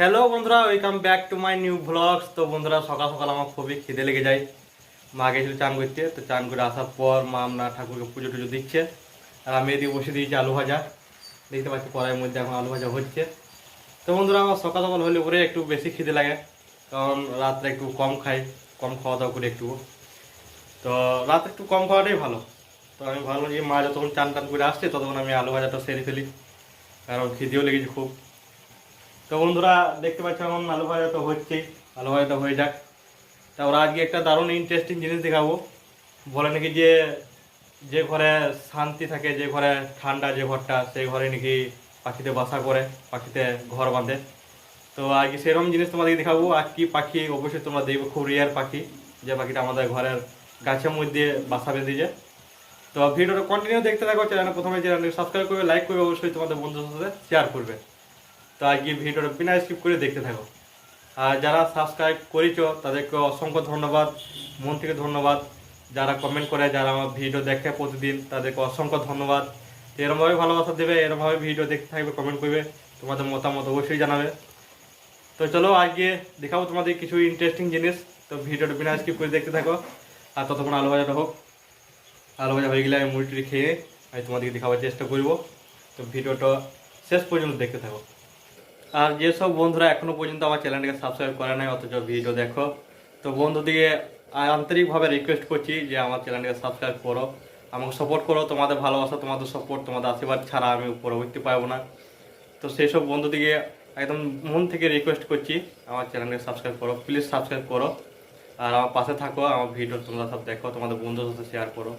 Hello বন্ধুরা welcome back to my new blogs তো বন্ধুরা, সকাল সকাল আমার খুবই খিদে লেগে যায়। মা গেছিল চান করতে, তো চান করে আসার পর মা আপনার ঠাকুরকে পুজো টুজো দিচ্ছে। আর আমি এদিকে বসে দিয়েছি আলু ভাজা। দেখতে পাচ্ছি কড়াইয়ের মধ্যে এখন আলু ভাজা হচ্ছে। তো বন্ধুরা, আমার সকাল সকাল হলে পরে একটু বেশি খিদে লাগে। কারণ রাত্রে একটু কম খাই, কম খাওয়া দাওয়া করি একটু। তো রাত একটু কম খাওয়াটাই ভালো। তো আমি ভাবলাম যে মা যতক্ষণ চান টান করে আসছে, ততক্ষণ আমি আলু ভাজাটা সেরে ফেলি। কারণ খিদেও লেগেছে খুব। তো বন্ধুরা, দেখতে পাচ্ছ এখন আলু ভাজা তো হচ্ছেই আলু ভাজা তো হয়ে যাক। তা ওরা আজকে একটা দারুণ ইন্টারেস্টিং জিনিস দেখাবো। বলে নাকি যে যে ঘরে শান্তি থাকে, যে ঘরে ঠান্ডা যে ঘরটা, সেই ঘরে নাকি পাখিতে বাসা করে, পাখিতে ঘর বাঁধে। তো আজকে সেরকম জিনিস তোমাদেরকে দেখাবো। আর কি পাখি, অবশ্যই তোমরা দেখবে, খুব রেয়ার পাখি, যে পাখিটা আমাদের ঘরের গাছের মধ্যে বাসা বেঁধেছে তো ভিডিওটা কন্টিনিউ দেখতে থাকো চ্যানেল প্রথমে চ্যানেলকে সাবস্ক্রাইব করবে লাইক করবে, অবশ্যই তোমাদের বন্ধুদের সাথে শেয়ার করবে। তো আজকে ভিডিওটা বিনা স্কিপ করে দেখতে থাকো। আর যারা সাবস্ক্রাইব করেছ, তাদেরকে অসংখ্য ধন্যবাদ, মন থেকে ধন্যবাদ। যারা কমেন্ট করে, যারা আমার ভিডিও দেখে প্রতিদিন, তাদেরকে অসংখ্য ধন্যবাদ। তো এরমভাবে ভালোবাসা দেবে, এরমভাবে ভিডিও দেখতে থাকবে কমেন্ট করবে, তোমাদের মতামত অবশ্যই জানাবে। তো চলো আজকে দেখাবো তোমাদের কিছু ইন্টারেস্টিং জিনিস। তো ভিডিওটা বিনা স্কিপ করে দেখতে থাকো। আর ততক্ষণ আলু ভাজাটা হোক। আলু ভাজা হয়ে গেলে আমি মুড়ি টুড়ি খেয়ে আমি তোমাদেরকে দেখাবার চেষ্টা করব। তো ভিডিওটা শেষ পর্যন্ত দেখতে থাকো। আর যেসব বন্ধুরা এখনও পর্যন্ত আমার চ্যানেলটাকে সাবস্ক্রাইব করে নাই, অথচ ভিডিও দেখো, তো বন্ধুদিকে আন্তরিকভাবে রিকোয়েস্ট করছি যে আমার চ্যানেলটাকে সাবস্ক্রাইব করো, আমাকে সাপোর্ট করো, তোমাদের ভালোবাসা, তোমাদের সাপোর্ট তোমাদের আশীর্বাদ ছাড়া আমি উপরে উঠতে পারব না। তো সেই সব বন্ধুদিকে একদম মন থেকে রিকোয়েস্ট করছি, আমার চ্যানেলকে সাবস্ক্রাইব করো প্লিজ সাবস্ক্রাইব করো, আর আমার পাশে থাকো, আমার ভিডিও তোমরা সব দেখো, তোমাদের বন্ধুদের সাথে শেয়ার করো।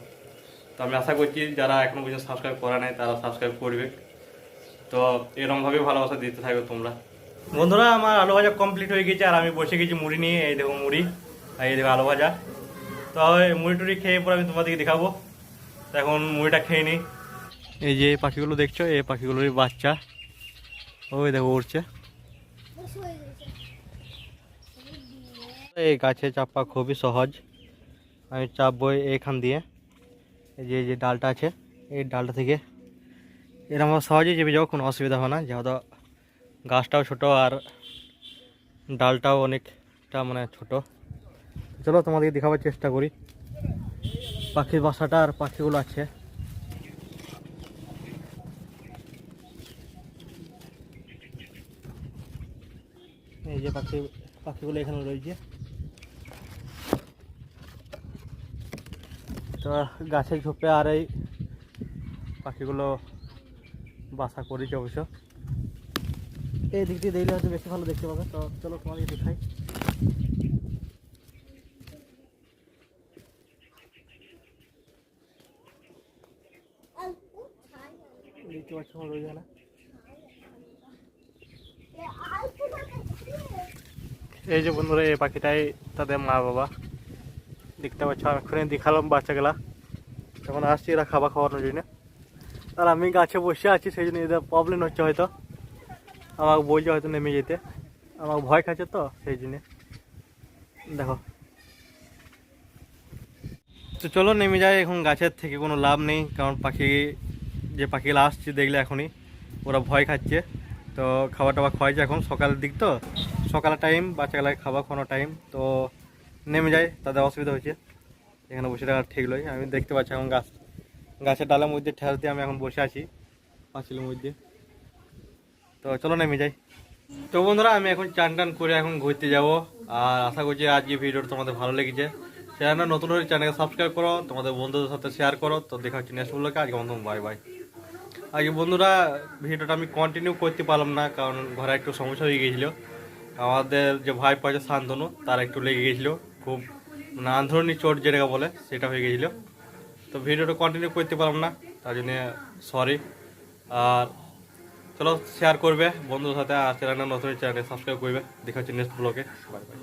তো আমি আশা করছি যারা এখনও পর্যন্ত সাবস্ক্রাইব করে নাই, তারা সাবস্ক্রাইব করবে। তো এরকমভাবে ভালোবাসা দিতে থাকবে তোমরা। বন্ধুরা, আমার আলু ভাজা কমপ্লিট হয়ে গেছে, আর আমি বসে গেছি মুড়ি নিয়ে, এই দেখো মুড়ি, আর এই দেখো আলু ভাজা। তো মুড়ি টুড়ি খেয়ে পরে আমি তোমাদেরকে দেখাবো। তো এখন মুড়িটা খেয়ে নিই। এই যে পাখিগুলো দেখছ, এই পাখিগুলোরই বাচ্চা। ওই দেখো উড়ছে। এই গাছে চাপা খুবই সহজ। আমি চাপবো এইখান দিয়ে। এই যে যে ডালটা আছে, এই ডালটা থেকে এরকম সহজেই চেপে যাও কোনো অসুবিধা হয় না। যেহেতু গাছটাও ছোট আর ডালটাও অনেকটা মানে ছোট। চলো তোমাদেরকে দেখাবার চেষ্টা করি। পাখির বাসাটা আর পাখিগুলো আছে। এই যে পাখি, পাখিগুলো এখানে রয়েছে। তো গাছের ঝোপে আর এই পাখিগুলো বাসা করেছে অবশ্য। এই দিক দিয়ে দেখলে হয়তো বেশি ভালো দেখতে পাবে। তো চলো তোমাকে দেখাই। দেখতে পাচ্ছ এই যে বন্ধুরা এই পাখিটাই তাদের মা বাবা। দেখতে পাচ্ছ এক্ষুনি দেখালাম বাচ্চাগুলা। যখন আসছি এরা খাবার খাওয়ানোর জন্য। আর আমি গাছে বসে আছি, সেই জন্য এদের প্রবলেম হচ্ছে হয়তো। আমাকে বলছে হয়তো নেমে যেতে। আমাকে ভয় খাচ্ছে তো, সেই জন্য। দেখো। তো চলো, নেমে যাই। এখন গাছের থেকে কোনো লাভ নেই, কারণ পাখি, যে পাখিগুলো আসছে দেখলে এখনই, ওরা ভয় খাচ্ছে। তো খাবার টাবার খাওয়াইছে এখন, সকালের দিক তো। সকালের টাইম বাচ্চাগুলাকে খাবার খাওয়ানোর টাইম তো নেমে যায় তাদের অসুবিধা হচ্ছে এখানে বসে থাকা ঠিক নয় আমি দেখতে পাচ্ছি এখন গাছ। গাছের ডালের মধ্যে ঠেস দিয়ে আমি এখন বসে আছি, পাঁচিলের মধ্যে। তো চলো নেমে যাই। তো বন্ধুরা, আমি এখন চান টান করে এখন ঘুরতে যাব, আর আশা করছি আজকে ভিডিওটা তোমাদের ভালো লেগেছে। চ্যানেলটা নতুন হলে চ্যানেলকে সাবস্ক্রাইব করো, তোমাদের বন্ধুদের সাথে শেয়ার করো, তো দেখা হচ্ছে নেক্সট ব্লগে আজকে বন্ধু বাই বাই আজকে বন্ধুরা, ভিডিওটা আমি কন্টিনিউ করতে পারলাম না, কারণ ঘরে একটু সমস্যা হয়ে গিয়েছিল। আমাদের যে ভাই পাচ্ছে শান্তনু, তার একটু লেগে গেছিল খুব মানে আন্ধরণী চোট যেটাকে বলে, সেটা হয়ে গেছিল তো ভিডিওটা কন্টিনিউ করতে পারলাম না, তার জন্য সরি আর চলো শেয়ার করবে বন্ধুর সাথে, আর চ্যানেলটা নতুন চ্যানেল সাবস্ক্রাইব করবে। দেখা হচ্ছে নেক্সট ব্লগে বাই বাই